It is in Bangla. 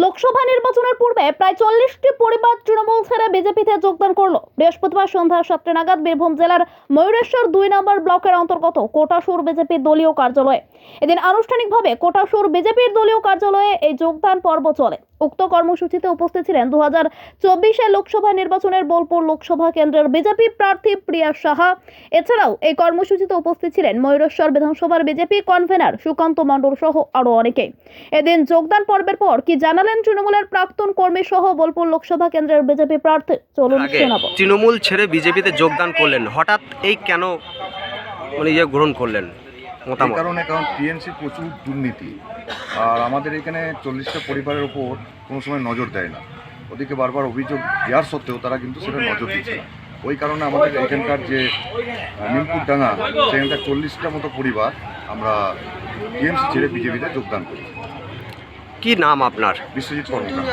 লোকসভা নির্বাচনের পূর্বে প্রায় চল্লিশটি পরিবার তৃণমূল ছেড়ে বিজেপিতে যোগদান করল। বৃহস্পতিবার সন্ধ্যা সাতটা নাগাদ বীরভূম জেলার ময়ূরেশ্বর দুই নম্বর ব্লকের অন্তর্গত কোটাসুর বিজেপির দলীয় কার্যালয়ে। এদিন আনুষ্ঠানিকভাবে কোটাসুর বিজেপির দলীয় কার্যালয়ে এই যোগদান পর্ব চলে। উক্ত কর্মসূচিতে উপস্থিত ছিলেন দু হাজার চব্বিশে লোকসভা নির্বাচনের বোলপুর লোকসভা কেন্দ্রের বিজেপি প্রার্থী প্রিয়া সাহা। এছাড়াও এই কর্মসূচিতে উপস্থিত ছিলেন ময়ূরেশ্বর বিধানসভার বিজেপি কনভেনার সুকান্ত মণ্ডল সহ আরও অনেকেই এদিন যোগদান পর্বের পর কি জানালেন তৃণমূলের প্রাক্তন কর্মী সহ বোলপুর লোকসভা কেন্দ্রের বিজেপি প্রার্থী? চলুন শোনাবো। তৃণমূল ছেড়ে বিজেপিতে যোগদান করলেন হঠাৎ এই কেন মানে ইয়ে গ্রহণ করলেন? মতামত কারণে কারণ টিএমসি প্রচুর দুর্নীতি। আর আমাদের এখানে চল্লিশটা পরিবারের ওপর কোনো সময় নজর দেয় না। ওদিকে বারবার অভিযোগ দেওয়ার সত্ত্বেও তারা কিন্তু সেটা নজর দিচ্ছে না। ওই কারণে আমাদের এখানকার যে নিমপুর ডাঙ্গা সেখানকার চল্লিশটা মতো পরিবার আমরা টিএমসি ছেড়ে বিজেপিতে যোগদান করি কি নাম আপনার? বিশ্বজিৎ কর্মকার।